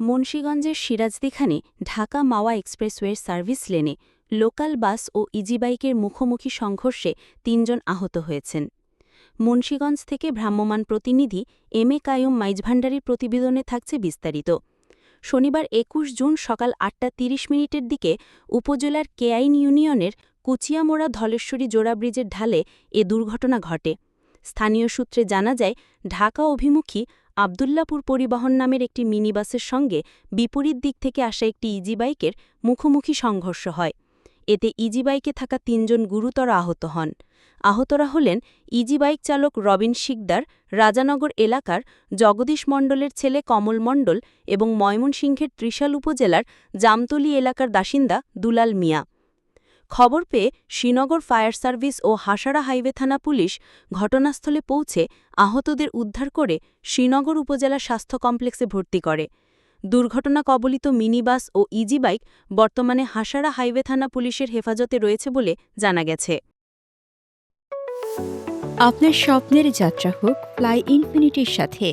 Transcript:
মুন্সীগঞ্জের সিরাজদিখানে ঢাকা মাওয়া এক্সপ্রেসওয়ের সার্ভিস লেনে লোকাল বাস ও ইজিবাইকের মুখোমুখি সংঘর্ষে তিনজন আহত হয়েছেন। মুন্সীগঞ্জ থেকে ভ্রাম্যমাণ প্রতিনিধি এম এ কায়ুম মাইজভান্ডারির প্রতিবেদনে থাকছে বিস্তারিত। শনিবার একুশ জুন সকাল আটটা তিরিশ মিনিটের দিকে উপজেলার কেআইন ইউনিয়নের কুচিয়ামোড়া ধলেশ্বরী জোড়া ব্রিজের ঢালে এ দুর্ঘটনা ঘটে। স্থানীয় সূত্রে জানা যায়, ঢাকা অভিমুখী আবদুল্লাপুর পরিবহন নামের একটি মিনিবাসের সঙ্গে বিপরীত দিক থেকে আসা একটি ইজিবাইকের মুখোমুখি সংঘর্ষ হয়। এতে ইজিবাইকে থাকা তিনজন গুরুতর আহত হন। আহতরা হলেন ইজিবাইক চালক রবিন শিকদার, রাজানগর এলাকার জগদীশ মণ্ডলের ছেলে কমল মণ্ডল এবং ময়মনসিংহের ত্রিশাল উপজেলার জামতলী এলাকার বাসিন্দা দুলাল মিয়া। খবর পেয়ে শ্রীনগর ফায়ার সার্ভিস ও হাসারা হাইওয়ে থানা পুলিশ ঘটনাস্থলে পৌঁছে আহতদের উদ্ধার করে শ্রীনগর উপজেলা স্বাস্থ্য কমপ্লেক্সে ভর্তি করে। দুর্ঘটনা কবলিত মিনিবাস ও ইজি বাইক বর্তমানে হাসারা হাইওয়ে থানা পুলিশের হেফাজতে রয়েছে বলে জানা গেছে। আপনার স্বপ্নের যাত্রা হোক ফ্লাই ইনফিনিটির সাথে